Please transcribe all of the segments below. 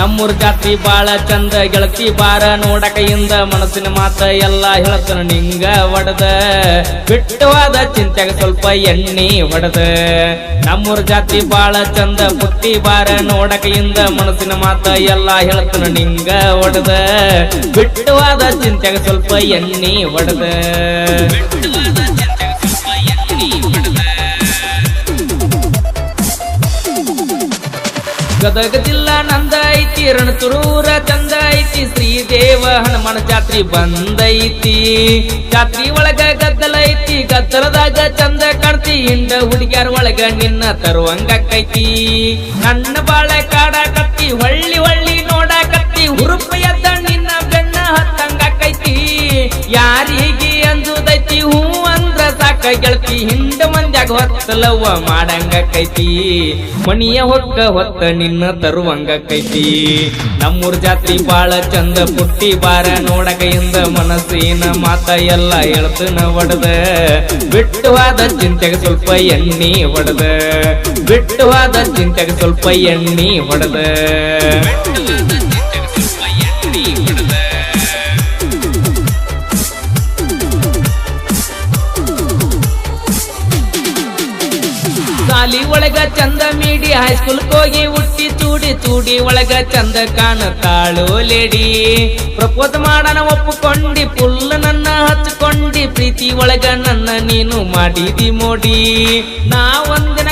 ನಮ್ಮೂರ್ ಜಾತ್ರಿ ಬಾಳ ಚಂದ ಗೆಳತಿ ಬಾರ ನೋಡಕೈಯಿಂದ ಮನಸ್ಸಿನ ಮಾತ ಎಲ್ಲ ಹೇಳ್ತಾನ ನಿಂಗ ಒಡದ ಬಿಟ್ಟವಾದ ಚಿಂತೆಗ ಸ್ವಲ್ಪ ಎಣ್ಣಿ ಒಡದ ನಮ್ಮೂರ್ ಜಾತ್ರಿ ಬಾಳ ಚಂದ ಪುಟ್ಟಿ ಬಾರ ನೋಡಕೈಯಿಂದ ಮನಸ್ಸಿನ ಮಾತ ಎಲ್ಲ ಹೇಳ್ತಾನ ನಿಂಗ ಒಡದ ಬಿಟ್ಟವಾದ ಚಿಂತೆಗ ಸ್ವಲ್ಪ ಎಣ್ಣಿ ಒಡದ ಗದಗ ಜಿಲ್ಲಾ ನಂದ ಐತಿ, ರಣತುರೂರ ಚಂದ ಐತಿ, ಶ್ರೀದೇವ ಹನುಮಾನ ಜಾತ್ರಿ ಬಂದೈತಿ ಜಾತ್ರಿ ಒಳಗ ಗದ್ದಲ ಐತಿ, ಗದ್ದಲದಾಗ ಚಂದ ಕಾಣ್ತಿ, ಹಿಂಡ ಹುಡುಗ್ಯಾರ ಒಳಗ ನಿನ್ನ ತರುವಂಗಕ್ಕೈತಿ. ನನ್ನ ಬಾಳೆ ಕಾಡಾಕತ್ತಿ ಹೊಳ್ಳಿ ಹೊಳ್ಳಿ ನೋಡಾಕತ್ತಿ, ಹುರುಪ ಎದ್ದ ನಿನ್ನ ಬೆನ್ನ ಹತ್ತಂಗಾಕೈತಿ ಯಾರಿ ಅಂಜುದೈತಿ ಹೂ ಸಾಕ ಗೆಳತಿ ಹಿಂಡ ಮಂದ್ಯಾಗ ಹೊತ್ತಲವ್ವ ಕೈತಿ. ಮಣಿಯ ಹೊಕ್ಕ ಹೊತ್ತ ನಿನ್ನ ತರುವಂಗ ಕೈತಿ. ನಮ್ಮೂರ್ ಜಾತ್ರಿ ಬಾಳ ಚಂದ ಪುಟ್ಟಿ ಬಾರ ನೋಡಕೈಯಿಂದ ಮನಸ್ಸಿನ ಮಾತ ಎಲ್ಲ ಹೇಳ್ತನ ಒಡದ. ಬಿಟ್ಟವಾದ ಚಿಂತೆಗೆ ಸ್ವಲ್ಪ ಎಣ್ಣಿ ಹೊಡೆದ ಬಿಟ್ಟವಾದ ಚಿಂತೆಗೆ ಸ್ವಲ್ಪ ಎಣ್ಣಿ ಹೊಡೆದ ಸಾಲಿ ಒಳಗ ಚಂದ ಮೀಡಿ ಹೈಸ್ಕೂಲ್ ಹೋಗಿ ಹುಟ್ಟಿ ತೂಡಿ ತೂಡಿ ಒಳಗ ಚಂದ ಕಾಣತಾಳು ಲೇಡಿ. ಪ್ರಪೋಸ್ ಮಾಡನ ಒಪ್ಪುಕೊಂಡಿ ಫುಲ್ ನನ್ನ ಹಚ್ಕೊಂಡಿ ಪ್ರೀತಿ ಒಳಗ ನನ್ನ ನೀನು ಮಾಡಿದಿ ಮೋಡಿ. ನಾ ಒಂದಿನ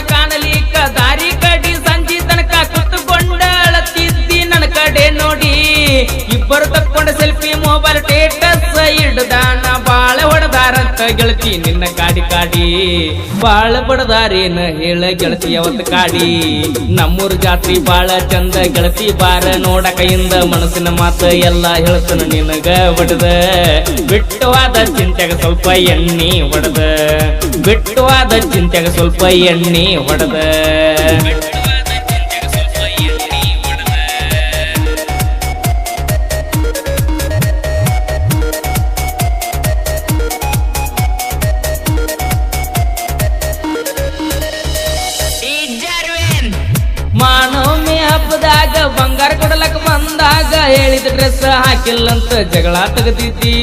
ಗೆಳತಿ, ನಿನ್ನ ಕಾಡಿ ಕಾಡಿ. ಬಾಳ ಬಡದಾರೇನ ಹೇಳ ಗೆಳತಿ, ಅವತ್ತು ಕಾಡಿ. ನಮ್ಮೂರ್ ಜಾತ್ರಿ ಬಾಳ ಚಂದ, ಗೆಳತಿ ಬಾರ ನೋಡಕೈಯಿಂದ ಮನಸ್ಸಿನ ಮಾತ ಎಲ್ಲ ಹೇಳ್ತಾನ ನಿನಗ ಒಡದ. ಬಿಟ್ಟವಾದ ಚಿಂತೆಗ ಸ್ವಲ್ಪ ಎಣ್ಣಿ ಹೊಡೆದ ಬಿಟ್ಟವಾದ ಚಿಂತೆಗ ಸ್ವಲ್ಪ ಎಣ್ಣಿ ಹೊಡೆದ ಹೇಳಿದ ಡ್ರೆಸ್ ಹಾಕಿಲ್ಲಂತ ಜಗಳ ತೆಗೆದಿದ್ದಿ.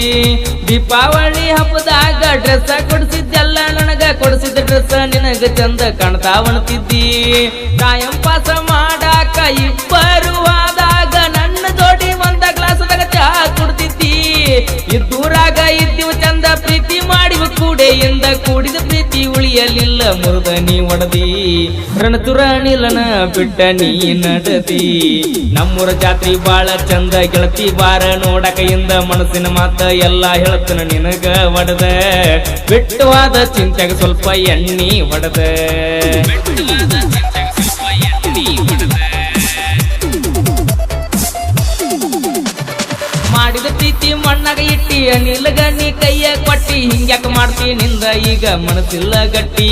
ದೀಪಾವಳಿ ಹಬ್ಬದಾಗ ಡ್ರೆಸ್ ಕೊಡಿಸಿದ್ದೆಲ್ಲ ನನಗ ಕೊಡಿಸಿದ ಡ್ರೆಸ್ ನಿನಗ ಚಂದ ಕಾಣ್ತಾವಣ್ತಿದ್ದಿ ಕಾಯಂ ಪಾಸ ಪ್ರೀತಿ ಉಳಿಯಲಿಲ್ಲ ಮುರಿದ ನೀ ಒಡದಿ. ರಣತುರ ಅನಿಲನ ಬಿಟ್ಟ ನೀ ನಡದಿ. ನಮ್ಮೂರ ಜಾತ್ರಿ ಬಾಳ ಚಂದ ಗೆಳತಿ ಬಾರ ಇಂದ ಮನಸ್ಸಿನ ಮಾತ ಎಲ್ಲ ಹೇಳ್ತನ ನಿನಗ ಒಡದ. ಬಿಟ್ಟವಾದ ಚಿಂತೆಗೆ ಸ್ವಲ್ಪ ಎಣ್ಣಿ ಒಡದ. ಪ್ರೀತಿ ಮಣ್ಣಾಗ ಇಟ್ಟಿ, ಅನಿಲ್ಗ ನೀ ಕೈಯ ಕೊಟ್ಟಿ, ಹಿಂಗ್ಯಾಕ ಮಾಡ್ತಿ ನಿಂದ ಈಗ ಮನಸ್ಸಿಲ್ಲ ಗಟ್ಟಿ.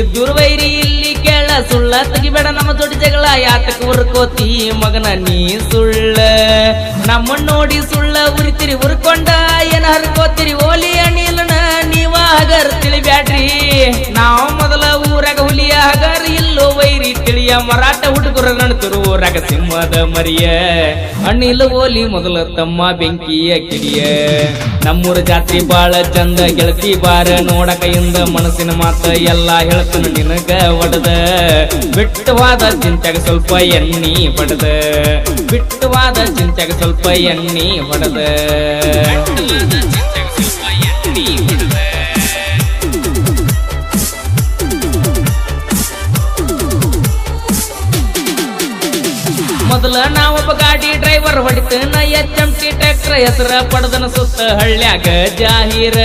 ಇದ್ದೂರ್ ವೈರಿ ಇಲ್ಲಿ ಕೇಳ, ಸುಳ್ಳ ತೆಗಿಬೇಡ ನಮ್ಮ ದೊಡ್ಡ ಜಗಳ, ಯಾತಕ ಉರ್ಕೋತಿ ಮಗನ ನೀ ಸುಳ್ಳ. ನಮ್ಮನ್ನ ನೋಡಿ ಸುಳ್ಳ ಉರಿತಿರಿ, ಉರ್ಕೊಂಡ ಏನ ಹರ್ಕೋತಿರಿ, ಓಲಿ ಅನಿಲನ ನೀವ ಹಗರ್ ತಿಳಿಬ್ಯಾಡ್ರಿ. ನಾವು ಮೊದಲ ಊರಾಗ ಹುಲಿಯ ಹಗರ್ ತಿಳಿಯ ಮರಾಠ ಹುಡುಗರ ನಡ್ತರು ಊರಾಗ ಸಿಂಹದ ಮರಿಯ ಅಣ್ಣಿಲ್ಲ ಓಲಿ ಮೊದಲ ತಮ್ಮ ಬೆಂಕಿಯ ಕಿಡಿಯ ನಮ್ಮೂರ ಜಾತ್ರಿ ಬಾಳ ಚಂದ ಗೆಳತಿ ಬಾರ ನೋಡಕೈಯಿಂದ ಮನಸ್ಸಿನ ಮಾತ ಎಲ್ಲ ಹೇಳ್ತಾನ ನಿನಗ ಒಡದ ಬಿಟ್ಟವಾದ ಚಿಂತೆಗ ಸ್ವಲ್ಪ ಎಣ್ಣಿ ಹೊಡೆದ ಬಿಟ್ಟವಾದ ಚಿಂತೆಗ ಸ್ವಲ್ಪ ಎಣ್ಣಿ ಹೊಡೆದ ಗಾಡಿ ಹೊಡಿತ ಹೊಡಿತನ ಎಚ್ ಟಿ ಟ್ರ್ಯಾಕ್ಟರ್ ಹೆಸರ ಪಡೆದನ ಸುತ್ತ ಹಳ್ಳ್ಯಾಗ ಜಾಹೀರ.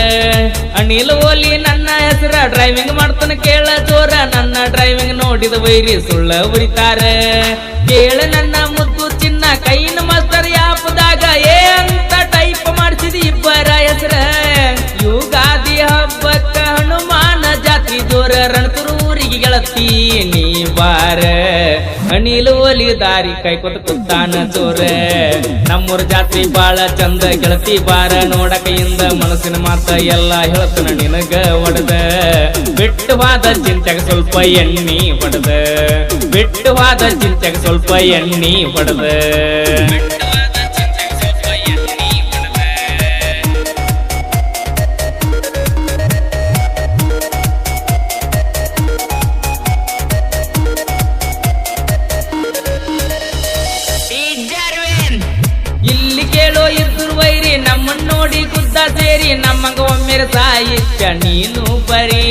ಅನಿಲ್ ಓಲಿ ನನ್ನ ಹೆಸರ ಡ್ರೈವಿಂಗ್ ಮಾಡ್ತಾನ ಕೇಳ ಜೋರ, ನನ್ನ ಡ್ರೈವಿಂಗ್ ನೋಡಿದ ವೈರಿ ಸುಳ್ಳ ಉರಿತಾರ. ಕೇಳ ನನ್ನ ಮುದ್ದು ಚಿನ್ನ ಕೈನ ಮಾಸ್ತರ್ ಯಾಪದಾಗ ಏ ಟೈಪ್ ಮಾಡಿಸಿದ ಇಬ್ಬರ ಹೆಸರ. ಯುಗಾದಿ ಹಬ್ಬಕ್ಕ ಹನುಮಾನ ಜಾತಿ ಜೋರ ರಣತುರು ಊರಿಗೆ ಗೆಳತಿ ನೀ ಬಾರ ಅನಿಲು ಒಲಿ ದಾರಿ ಕೈಕೊತ ಕುತ್ತಾನ ತೋರೆ ನಮ್ಮೂರ ಜಾತ್ರೆ ಬಾಳ ಚಂದ, ಗೆಳತಿ ಬಾರ ನೋಡಕೆಯಿಂದ ಮನಸ್ಸಿನ ಮಾತ ಎಲ್ಲ ಹೇಳ್ತನ ನಿನಗ ಒಡದ. ಬಿಟ್ಟವಾದ ಚಿಂತೆಗೆ ಸ್ವಲ್ಪ ಎಣ್ಣಿ ಹೊಡೆದ ಬಿಟ್ಟವಾದ ಚಿಂತೆಗ ಸ್ವಲ್ಪ ಎಣ್ಣಿ ಹೊಡೆದ ನಮ್ಮಂಗ ಒಮ್ಮೆರ ಸಾಯಿತ್ಯ ನೀನು ಬರೀ.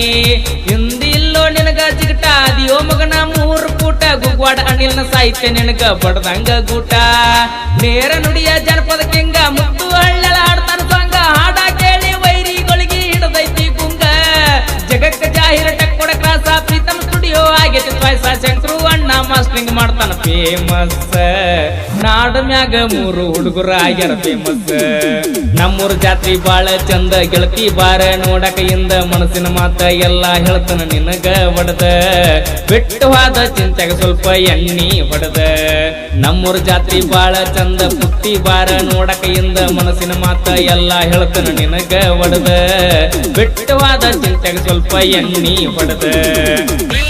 ಹಿಂದಿಲ್ಲೋ ನಿನಗ ಜಿಗಟ ಅದಿಯೋ ಮಗನ ಮೂರು ಕೂಟ ಗುಗ್ವಾಡ ಅಣ್ಣಿನ ಸಾಹಿತ್ಯ ನಿನಗ ಬಡದಂಗ ಗೂಟ. ನೇರ ನುಡಿಯ ಜನಪದ ಕಿಂಗ ಮುತ್ತು ಹಳ್ಳ ಆಡ್ತಾನ ಸಂಗ. ಹಾಡ ಕೇಳಿ ವೈರಿಗಳಿಗೆ ಹಿಡದೈತಿ ಗುಂಗ ಜಗಕ್ಕ ಜಾಹಿರ ಟಕ್ಕೊಡ ಪ್ರೀತಮ ಸ್ಟುಡಿಯೋ ಆಗೈತಿ ಪಾಯಸ ಶಂಕರು ಅಣ್ಣ ಮಾಸ್ಟ್ರಿಂಗ್ ಮಾಡ್ತಾನ ಫೇಮಸ್ ನಾಡ ಮ್ಯಾಗ ಮೂರು ಹುಡುಗರ ಆಗ್ಯಾರ ಫೇಮಸ್ ನಮ್ಮೂರ ಜಾತ್ರಿ ಬಾಳ ಚಂದ ಗೆಳತಿ ಬಾರ ನೋಡಕೆಯಿಂದ ಮನಸ್ಸಿನ ಮಾತ ಎಲ್ಲ ಹೇಳ್ತಾನ ನಿನಗ ಹೊಡೆದ ಬಿಟ್ಟವಾದ ಚಿಂತೆಗ ಸ್ವಲ್ಪ ಎಣ್ಣಿ ಹೊಡೆದ ನಮ್ಮೂರ ಜಾತ್ರಿ ಬಾಳ ಚಂದ ಪುಟ್ಟಿ ಬಾರ ನೋಡಕೆಯಿಂದ ಮನಸ್ಸಿನ ಮಾತ ಎಲ್ಲ ಹೇಳ್ತಾನ ನಿನಗ ಹೊಡೆದ ಬಿಟ್ಟವಾದ ಚಿಂತೆಗ ಸ್ವಲ್ಪ ಎಣ್ಣಿ ಹೊಡೆದ ಸ್ವಲ್ಪ ಎಣ್ಣಿ ಹೊಡೆದ